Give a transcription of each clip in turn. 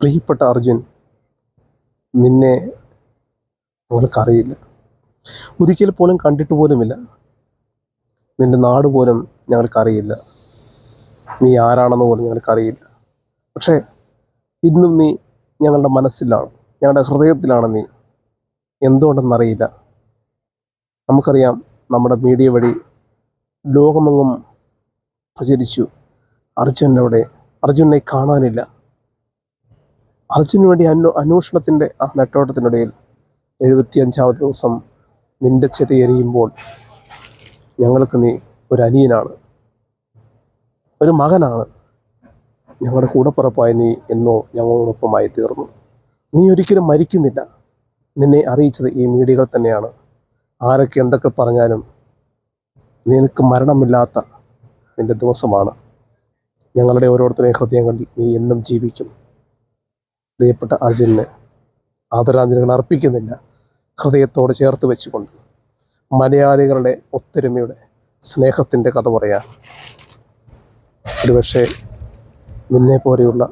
പ്രിയപ്പെട്ട അർജുൻ നിന്നെ ഞങ്ങൾക്കറിയില്ല ഒരിക്കൽ പോലും കണ്ടിട്ട് പോലുമില്ല. നിന്റെ നാട് പോലും ഞങ്ങൾക്കറിയില്ല. നീ ആരാണെന്ന് പോലും ഞങ്ങൾക്കറിയില്ല. പക്ഷേ ഇന്നും നീ ഞങ്ങളുടെ മനസ്സിലാണ്. ഞങ്ങളുടെ ഹൃദയത്തിലാണ് നീ. എന്തുകൊണ്ടെന്നറിയില്ല. നമുക്കറിയാം നമ്മുടെ മീഡിയ വഴി ലോകമെങ്ങും പ്രചരിച്ചു അർജുന്റെ അവിടെ അർജുനെ കാണാനില്ല. അർജുന് വേണ്ടി അന്വ അന്വേഷണത്തിന്റെ ആ നെട്ടോട്ടത്തിനിടയിൽ എഴുപത്തിയഞ്ചാമത് ദിവസം നിന്റെ ചെതി എറിയുമ്പോൾ ഞങ്ങൾക്ക് നീ ഒരു അനിയനാണ്. ഒരു മകനാണ്. ഞങ്ങളുടെ കൂടെ പുറപ്പായി നീ എന്നോ ഞങ്ങളോടൊപ്പമായി തീർന്നു. നീ ഒരിക്കലും മരിക്കുന്നില്ല. നിന്നെ അറിയിച്ചത് ഈ മീഡിയകൾ തന്നെയാണ്. ആരൊക്കെ എന്തൊക്കെ പറഞ്ഞാലും നിനക്ക് മരണമില്ലാത്ത നിന്റെ ദിവസമാണ്. ഞങ്ങളുടെ ഓരോരുത്തരെയും ഹൃദയങ്ങളിൽ നീ എന്നും ജീവിക്കും. പ്രിയപ്പെട്ട അർജുനന് ആദരാഞ്ജലികൾ അർപ്പിക്കുന്നില്ല. ഹൃദയത്തോട് ചേർത്ത് വെച്ചുകൊണ്ട് മലയാളികളുടെ ഒത്തൊരുമയുടെ സ്നേഹത്തിന്റെ കഥ പറയാൻ ഒരുപക്ഷെ നിന്നെ പോലെയുള്ള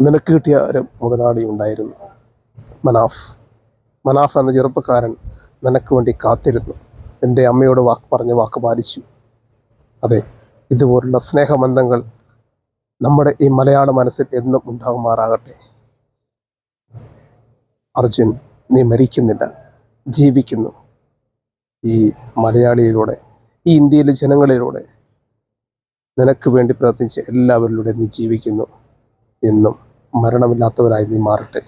നിനക്ക് കിട്ടിയ ഒരു മുതലാളി ഉണ്ടായിരുന്നു. മനാഫ്. മനാഫ് എന്ന ചെറുപ്പക്കാരൻ നിനക്ക് വേണ്ടി കാത്തിരുന്നു. എന്റെ അമ്മയോട് വാക്ക് പറഞ്ഞ് വാക്ക് പാലിച്ചു. അതെ ഇതുപോലുള്ള സ്നേഹബന്ധങ്ങൾ നമ്മുടെ ഈ മലയാള മനസ്സിൽ എന്നും ഉണ്ടാകുമാറാകട്ടെ. അർജുൻ നീ മരിക്കുന്നില്ല. ജീവിക്കുന്നു. ഈ മലയാളിയിലൂടെ ഈ ഇന്ത്യയിലെ ജനങ്ങളിലൂടെ നിനക്ക് വേണ്ടി പ്രവർത്തിച്ച എല്ലാവരിലൂടെ നീ ജീവിക്കുന്നു. എന്നും മരണമില്ലാത്തവരായി നീ മാറട്ടെ.